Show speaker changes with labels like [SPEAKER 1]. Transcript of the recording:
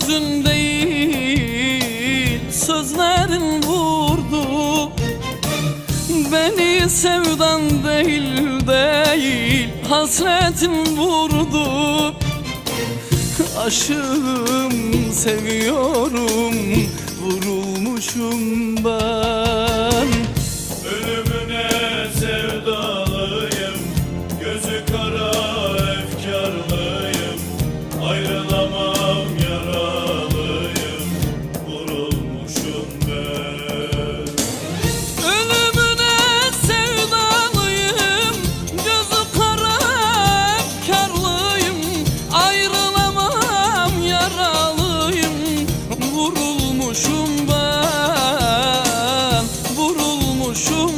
[SPEAKER 1] sözün değil Sözlerin vurdu. Beni sevdan değil değil Hasretin vurdu. Aşığım seviyorum Vurulmuşum ben Şu